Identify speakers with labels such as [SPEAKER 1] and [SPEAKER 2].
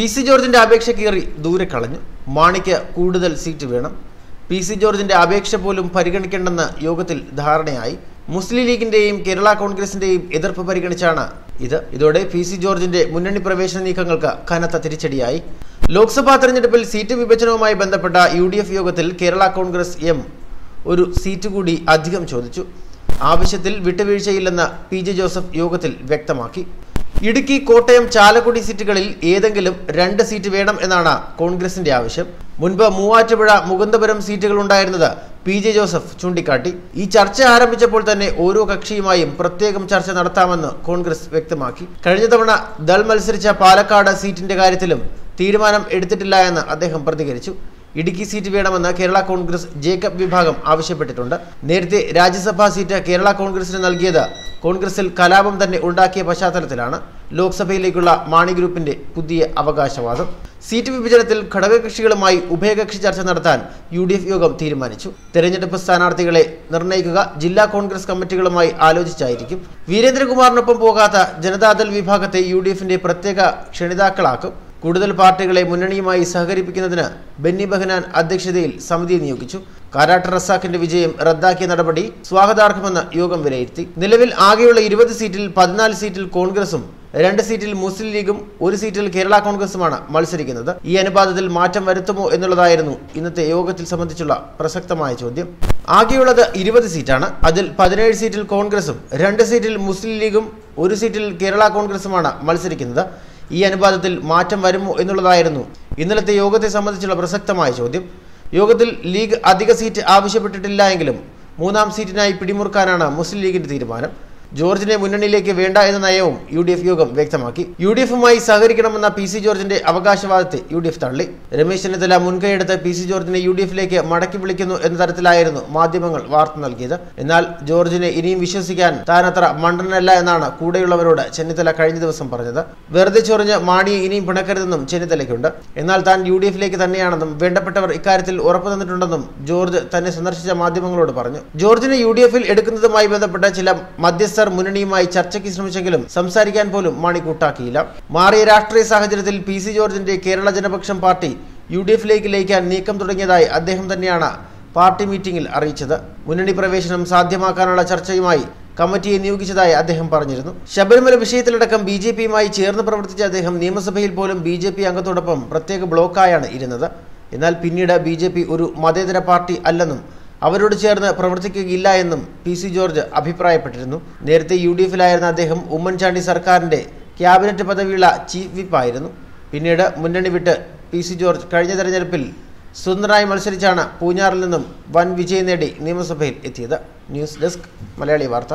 [SPEAKER 1] P C ജോർജിന്റെ അപേക്ഷ കീറി ദൂരെ കളഞ്ഞു. മാണിക്ക് കൂടുതൽ സീറ്റ് വേണം. പി സി ജോർജിന്റെ അപേക്ഷ പോലും പരിഗണിക്കേണ്ടെന്ന് യോഗത്തിൽ ധാരണയായി. മുസ്ലിം ലീഗിന്റെയും കേരള കോൺഗ്രസിന്റെയും എതിർപ്പ് പരിഗണിച്ചാണ് ഇത്. ഇതോടെ പി സി ജോർജിന്റെ മുന്നണി പ്രവേശന നീക്കങ്ങൾക്ക് കനത്ത തിരിച്ചടിയായി. ലോക്സഭാ തെരഞ്ഞെടുപ്പിൽ സീറ്റ് വിഭജനവുമായി ബന്ധപ്പെട്ട യു യോഗത്തിൽ കേരള കോൺഗ്രസ് എം ഒരു സീറ്റ് കൂടി അധികം ചോദിച്ചു. ആവശ്യത്തിൽ വിട്ടുവീഴ്ചയില്ലെന്ന് പി ജെ ജോസഫ് യോഗത്തിൽ വ്യക്തമാക്കി. ഇടുക്കി കോട്ടയം ചാലക്കുടി സീറ്റുകളിൽ ഏതെങ്കിലും രണ്ട് സീറ്റ് വേണം എന്നാണ് കോൺഗ്രസിന്റെ ആവശ്യം. മുൻപ് മൂവാറ്റുപുഴ മുകുന്ദപുരം സീറ്റുകൾ ഉണ്ടായിരുന്നത് പി ജെ ജോസഫ് ചൂണ്ടിക്കാട്ടി. ഈ ചർച്ച ആരംഭിച്ചപ്പോൾ തന്നെ ഓരോ കക്ഷിയുമായും പ്രത്യേകം ചർച്ച നടത്താമെന്ന് കോൺഗ്രസ് വ്യക്തമാക്കി. കഴിഞ്ഞ തവണ ദൾ മത്സരിച്ച പാലക്കാട് സീറ്റിന്റെ കാര്യത്തിലും തീരുമാനം എടുത്തിട്ടില്ല എന്ന് അദ്ദേഹം പ്രതികരിച്ചു. ഇടുക്കി സീറ്റ് വേണമെന്ന് കേരള കോൺഗ്രസ് ജേക്കബ് വിഭാഗം ആവശ്യപ്പെട്ടിട്ടുണ്ട്. നേരത്തെ രാജ്യസഭാ സീറ്റ് കേരള കോൺഗ്രസിന് നൽകിയത് കോൺഗ്രസിൽ കലാപം തന്നെ ഉണ്ടാക്കിയ പശ്ചാത്തലത്തിലാണ് ലോക്സഭയിലേക്കുള്ള മാണി ഗ്രൂപ്പിന്റെ പുതിയ അവകാശവാദം. സീറ്റ് വിഭജനത്തിൽ ഘടകകക്ഷികളുമായി ഉഭയകക്ഷി ചർച്ച നടത്താൻ യു ഡി എഫ് യോഗം തീരുമാനിച്ചു. തെരഞ്ഞെടുപ്പ് സ്ഥാനാർത്ഥികളെ നിർണയിക്കുക ജില്ലാ കോൺഗ്രസ് കമ്മിറ്റികളുമായി ആലോചിച്ചായിരിക്കും. വീരേന്ദ്രകുമാറിനൊപ്പം പോകാത്ത ജനതാദൾ വിഭാഗത്തെ യു ഡി എഫിന്റെ പ്രത്യേക ക്ഷണിതാക്കളാക്കും. കൂടുതൽ പാർട്ടികളെ മുന്നണിയുമായി സഹകരിപ്പിക്കുന്നതിന് ബെന്നി ബഹനാൻ അധ്യക്ഷതയിൽ സമിതിയെ നിയോഗിച്ചു. കാരാട്ട് റസാഖിന്റെ വിജയം റദ്ദാക്കിയ നടപടി സ്വാഗതാർഹമെന്ന് യോഗം വിലയിരുത്തി. നിലവിൽ ആകെയുള്ള ഇരുപത് സീറ്റിൽ പതിനാല് സീറ്റിൽ കോൺഗ്രസും രണ്ട് സീറ്റിൽ മുസ്ലിം ലീഗും ഒരു സീറ്റിൽ കേരള കോൺഗ്രസുമാണ് മത്സരിക്കുന്നത്. ഈ അനുപാതത്തിൽ മാറ്റം വരുത്തുമോ എന്നുള്ളതായിരുന്നു ഇന്നത്തെ യോഗത്തിൽ സംബന്ധിച്ചുള്ള പ്രസക്തമായ ചോദ്യം. ആകെയുള്ളത് ഇരുപത് സീറ്റാണ്. അതിൽ പതിനേഴ് സീറ്റിൽ കോൺഗ്രസും രണ്ട് സീറ്റിൽ മുസ്ലിം ലീഗും ഒരു സീറ്റിൽ കേരള കോൺഗ്രസുമാണ് മത്സരിക്കുന്നത്. ഈ അനുപാതത്തിൽ മാറ്റം വരുമോ എന്നുള്ളതായിരുന്നു ഇന്നലത്തെ യോഗത്തെ സംബന്ധിച്ചുള്ള പ്രസക്തമായ ചോദ്യം. യോഗത്തിൽ ലീഗ് അധിക സീറ്റ് ആവശ്യപ്പെട്ടിട്ടില്ല എങ്കിലും മൂന്നാം സീറ്റിനായി പിടിമുറുക്കാനാണ് മുസ്ലിം ലീഗിന്റെ തീരുമാനം. ജോർജിനെ മുന്നണിയിലേക്ക് വേണ്ട എന്ന നയവും യു ഡി എഫ് യോഗം വ്യക്തമാക്കി. യു ഡി എഫുമായി സഹകരിക്കണമെന്ന പി സി ജോർജിന്റെ അവകാശവാദത്തെ യു ഡി എഫ് തള്ളി. രമേശ് ചെന്നിത്തല മുൻകൈയെടുത്ത് പി സി ജോർജിനെ യു ഡി എഫിലേക്ക് മടക്കി വിളിക്കുന്നു എന്ന തരത്തിലായിരുന്നു മാധ്യമങ്ങൾ വാർത്ത നൽകിയത്. എന്നാൽ ജോർജിനെ ഇനിയും വിശ്വസിക്കാൻ താൻ അത്ര മണ്ടനല്ല എന്നാണ് കൂടെയുള്ളവരോട് ചെന്നിത്തല കഴിഞ്ഞ ദിവസം പറഞ്ഞത്. വെറുതെ ചൊറിഞ്ഞ് മാണിയെ ഇനിയും പിണക്കരുതെന്നും ചെന്നിത്തലയ്ക്കുണ്ട്. എന്നാൽ താൻ യു ഡി എഫിലേക്ക് തന്നെയാണെന്നും വേണ്ടപ്പെട്ടവർ ഇക്കാര്യത്തിൽ ഉറപ്പു തന്നിട്ടുണ്ടെന്നും ജോർജ് തന്നെ സന്ദർശിച്ച മാധ്യമങ്ങളോട് പറഞ്ഞു. ജോർജിനെ യു ഡി എഫിൽ എടുക്കുന്നതുമായി ബന്ധപ്പെട്ട ചില മധ്യസ്ഥർ മുന്നണിയുമായി ചർച്ചയ്ക്ക് ശ്രമിച്ചെങ്കിലും സംസാരിക്കാൻ പോലും മാണി കൂട്ടാക്കിയില്ല മാറിയ രാഷ്ട്രീയ സാഹചര്യത്തിൽ പി സി ജോർജിന്റെ Kerala Janapaksham party U D എഫിലേക്ക് ലയിക്കാൻ നീക്കം തുടങ്ങിയതായി അദ്ദേഹം തന്നെയാണ് പാർട്ടി മീറ്റിംഗിൽ അറിയിച്ചത്. മുന്നണി പ്രവേശനം സാധ്യമാക്കാനുള്ള ചർച്ചയുമായി കമ്മിറ്റിയെ നിയോഗിച്ചതായി അദ്ദേഹം പറഞ്ഞിരുന്നു. ശബരിമല വിഷയത്തിലടക്കം ബി ജെ പിയുമായി ചേർന്ന് പ്രവർത്തിച്ച അദ്ദേഹം നിയമസഭയിൽ പോലും ബി ജെ പി അംഗത്തോടൊപ്പം പ്രത്യേക ബ്ലോക്കായാണ് ഇരുന്നത്. എന്നാൽ പിന്നീട് ബി ജെ പി ഒരു മതേതര പാർട്ടി അല്ലെന്നും അവരോട് ചേർന്ന് പ്രവർത്തിക്കുകയില്ല എന്നും പി സി ജോർജ് അഭിപ്രായപ്പെട്ടിരുന്നു. നേരത്തെ യു ഡി എഫിലായിരുന്ന അദ്ദേഹം ഉമ്മൻചാണ്ടി സർക്കാരിന്റെ ക്യാബിനറ്റ് പദവിയുള്ള ചീഫ് വിപ്പ് ആയിരുന്നു. പിന്നീട് മുന്നണി വിട്ട് പി സി ജോർജ് കഴിഞ്ഞ തെരഞ്ഞെടുപ്പിൽ സുന്ദറായി മത്സരിച്ചാണ് പൂഞ്ഞാറിൽ നിന്നും വൻ വിജയം നേടി നിയമസഭയിൽ എത്തിയത്. ന്യൂസ് ഡെസ്ക് മലയാളി വാർത്ത.